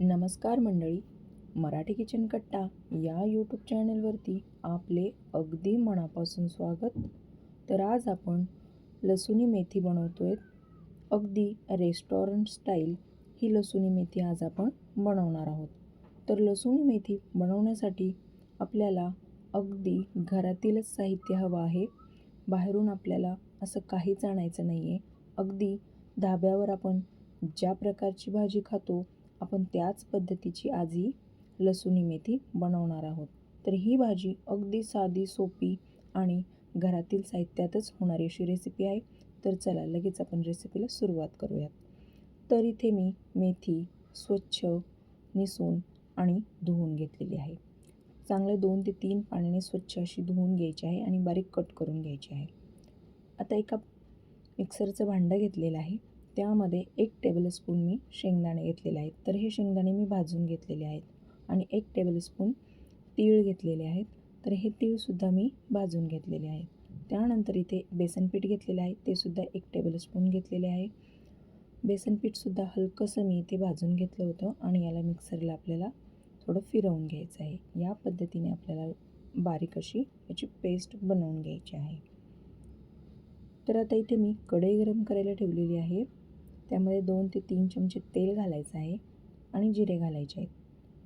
नमस्कार मंडळी मराठी किचन कट्टा या यूट्यूब चॅनलवरती आपले अगदी मनापासून स्वागत. तर आज आपण लसुणी मेथी बनवतो आहे अगदी रेस्टॉरंट स्टाईल ही लसुणी मेथी आज आपण बनवणार आहोत. तर लसुणी मेथी बनवण्यासाठी आपल्याला अगदी घरातीलच साहित्य हवं आहे. बाहेरून आपल्याला असं काहीच आणायचं नाही आहे अगदी धाब्यावर आपण ज्या प्रकारची भाजी खातो आपण त्याच पद्धतीची आजी लसुणी मेथी बनवणार आहोत. तर ही भाजी अगदी साधी सोपी आणि घरातील साहित्यातच होणारी अशी रेसिपी आहे. तर चला लगेच आपण रेसिपीला सुरुवात करूयात. तर इथे मी मेथी स्वच्छ निसून आणि धुवून घेतलेली आहे. चांगले दोन ते तीन पाण्याने स्वच्छ अशी धुवून घ्यायची आहे आणि बारीक कट करून घ्यायची आहे. आता एका मिक्सरचं भांडं घेतलेलं आहे. त्यामध्ये एक टेबलस्पून मी शेंगदाणे घेतलेले आहेत. तर हे शेंगदाणे मी भाजून घेतलेले आहेत. आणि एक टेबलस्पून तीळ घेतलेले आहेत. तर हे तीळसुद्धा मी भाजून घेतलेले आहेत. त्यानंतर इथे बेसनपीठ घेतलेलं आहे. ते सुद्धा एक टेबलस्पून घेतलेले आहे. बेसनपीठसुद्धा हलकंसं मी इथे भाजून घेतलं होतं आणि याला मिक्सरला आपल्याला थोडं फिरवून घ्यायचं आहे. या पद्धतीने आपल्याला बारीक अशी याची पेस्ट बनवून घ्यायची आहे. तर आता इथे मी कढई गरम करायला ठेवलेली आहे. त्यामध्ये दोन ते तीन चमचे तेल घालायचं आहे आणि जिरे घालायचे आहेत.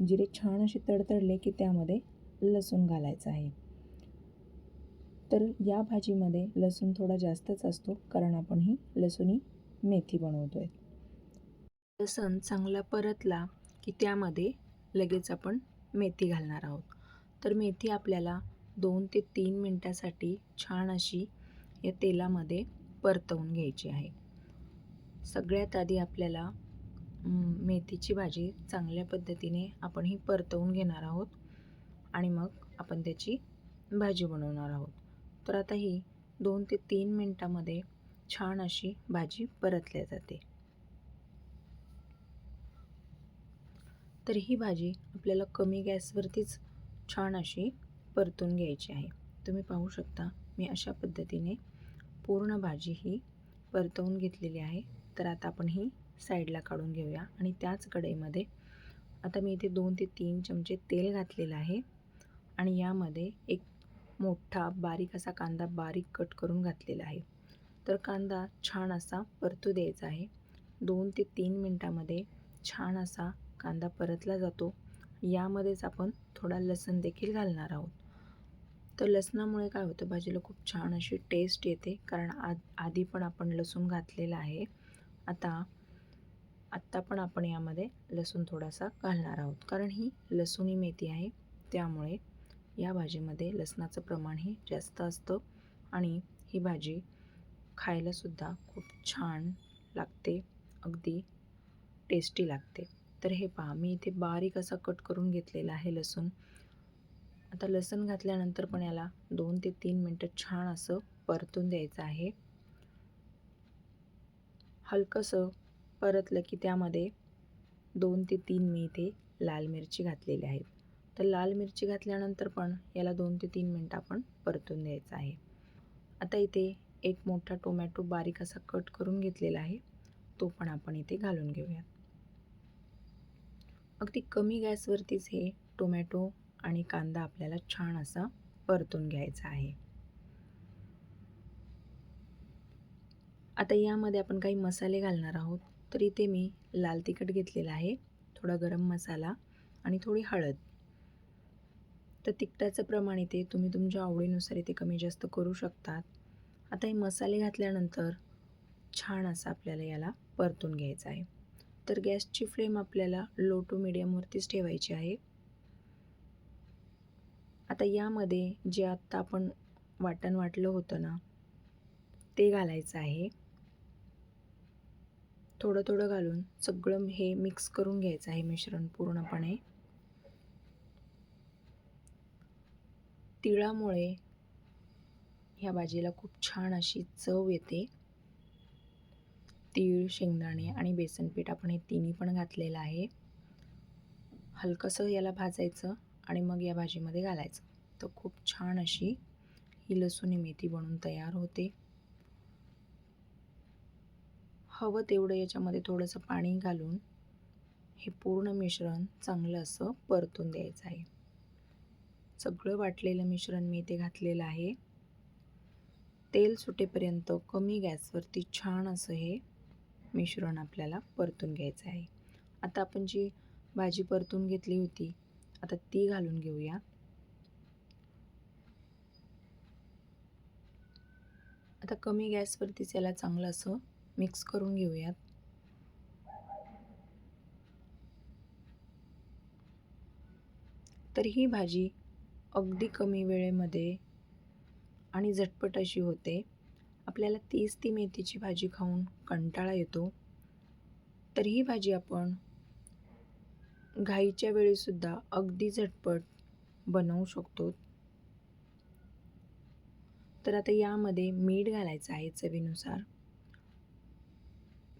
जिरे छान असे तडतडले की त्यामध्ये लसूण घालायचं आहे. तर या भाजीमध्ये लसूण थोडा जास्तच असतो कारण आपण ही लसूणी मेथी बनवतो आहे लसण चांगला परतला की त्यामध्ये लगेच आपण मेथी घालणार आहोत. तर मेथी आपल्याला दोन ते तीन मिनटासाठी छान अशी या तेलामध्ये परतवून घ्यायची आहे. सगळ्यात आधी आपल्याला मेथीची भाजी चांगल्या पद्धतीने आपण ही परतवून घेणार आहोत आणि मग आपण त्याची भाजी बनवणार आहोत. तर आता ही दोन ते तीन मिनटामध्ये छान अशी भाजी परतल्या जाते. तर ही भाजी आपल्याला कमी गॅसवरतीच छान अशी परतून घ्यायची आहे. तुम्ही पाहू शकता मी अशा पद्धतीने पूर्ण भाजी ही परतवून घेतलेली आहे. तर आता आपण ही साईडला काढून घेऊया. आणि त्याच कढईमध्ये आता मी इथे दोन ते तीन चमचे तेल घातलेलं आहे. आणि यामध्ये एक मोठा बारीक असा कांदा बारीक कट करून घातलेला आहे. तर कांदा छान असा परतू द्यायचा आहे. दोन ते तीन मिनटामध्ये छान असा कांदा परतला जातो. यामध्येच आपण थोडा लसण देखील घालणार आहोत. तर लसणामुळे काय होतं भाजीला खूप छान अशी टेस्ट येते. कारण आ आधी पण आपण लसूण घातलेला आहे. आता आत्ता पण आपण यामध्ये लसूण थोडासा घालणार आहोत. कारण ही लसूणी मेथी आहे त्यामुळे या भाजीमध्ये लसणाचं प्रमाणही जास्त असतं आणि ही भाजी खायलासुद्धा खूप छान लागते अगदी टेस्टी लागते. तर हे पहा मी इथे बारीक असा कट करून घेतलेला आहे लसूण. आता लसूण घातल्यानंतर पण याला दोन ते तीन मिनटं छान असं परतून द्यायचं आहे. हलकंसं परतलं की त्यामध्ये दोन ते तीन मी इथे लाल मिरची घातलेली आहेत तर लाल मिरची घातल्यानंतर पण याला दोन ते तीन मिनटं आपण परतून द्यायचं आहे. आता इथे एक मोठा टोमॅटो बारीक असा कट करून घेतलेला आहे. तो पण आपण इथे घालून घेऊयात. अगदी कमी गॅसवरतीच हे टोमॅटो आणि कांदा आपल्याला छान असा परतून घ्यायचा आहे. आता यामध्ये आपण काही मसाले घालणार आहोत. तर इथे मी लाल तिखट घेतलेला आहे थोडा गरम मसाला आणि थोडी हळद. तर तिखटाचं प्रमाण इथे तुम्ही तुमच्या आवडीनुसार इथे कमी जास्त करू शकतात. आता हे मसाले घातल्यानंतर छान असं आपल्याला याला परतून घ्यायचं आहे. तर गॅसची फ्लेम आपल्याला लो टू मिडियमवरतीच ठेवायची आहे. आता यामध्ये जे आत्ता आपण वाटण वाटलं होतं ना ते घालायचं आहे. थोडं थोडं घालून सगळं हे मिक्स करून घ्यायचं आहे मिश्रण पूर्णपणे. तिळामुळे ह्या भाजीला खूप छान अशी चव येते. तीळ शेंगदाणे आणि बेसनपीठ आपण हे तिन्ही पण घातलेलं आहे. हलकंसं याला भाजायचं आणि मग या भाजीमध्ये घालायचं. तर खूप छान अशी ही लसूणी मेथी बनून तयार होते. हवं तेवढं याच्यामध्ये थोडंसं पाणी घालून हे पूर्ण मिश्रण चांगलं असं परतून द्यायचं आहे. सगळं वाटलेलं मिश्रण मी इथे घातलेलं आहे. तेल सुटेपर्यंत कमी गॅसवरती छान असं हे मिश्रण आपल्याला परतून घ्यायचं आहे. आता आपण जी भाजी परतून घेतली होती आता ती घालून घेऊया. आता कमी गॅसवरतीच याला चांगलं असं मिक्स करून घेऊयात. तर ही भाजी अगदी कमी वेळेमध्ये आणि झटपट अशी होते. आपल्याला तीच ती मेथीची भाजी खाऊन कंटाळा येतो. तर ही भाजी आपण घाईच्या वेळीसुद्धा अगदी झटपट बनवू शकतो. तर आता यामध्ये मीठ घालायचं आहे चवीनुसार.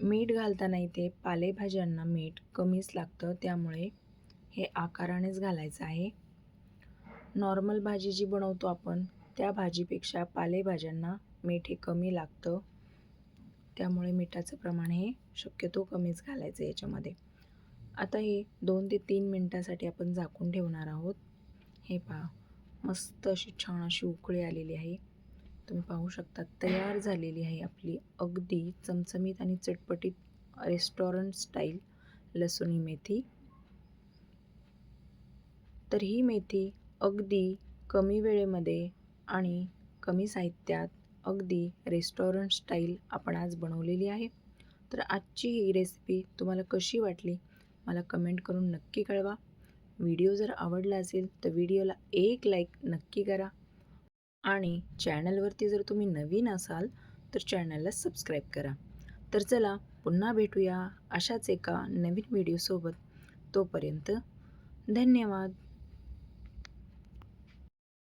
मीठ घालताना इथे पालेभाज्यांना मीठ कमीच लागतं त्यामुळे हे आकारानेच घालायचं आहे. नॉर्मल भाजी जी बनवतो आपण त्या भाजीपेक्षा पालेभाज्यांना मीठ हे कमी लागतं. त्यामुळे मिठाचं प्रमाण हे शक्यतो कमीच घालायचं याच्यामध्ये. आता हे दोन ते तीन मिनटासाठी आपण झाकून ठेवणार आहोत. हे पहा मस्त अशी छान अशी उकळी आलेली आहे. तुम्ही पाहू शकता तयार झालेली आहे आपली अगदी चमचमीत आणि चटपटीत रेस्टॉरंट स्टाईल लसूणी मेथी. तर ही मेथी अगदी कमी वेळेमध्ये आणि कमी साहित्यात अगदी रेस्टॉरंट स्टाईल आपण आज बनवलेली आहे. तर आजची ही रेसिपी तुम्हाला कशी वाटली मला कमेंट करून नक्की कळवा. व्हिडिओ जर आवडला असेल तर व्हिडिओला एक लाईक नक्की करा. आणि चॅनलवरती जर तुम्ही नवीन असाल तर चॅनलला सबस्क्राईब करा. तर चला पुन्हा भेटूया अशाच एका नवीन व्हिडिओसोबत. तोपर्यंत धन्यवाद.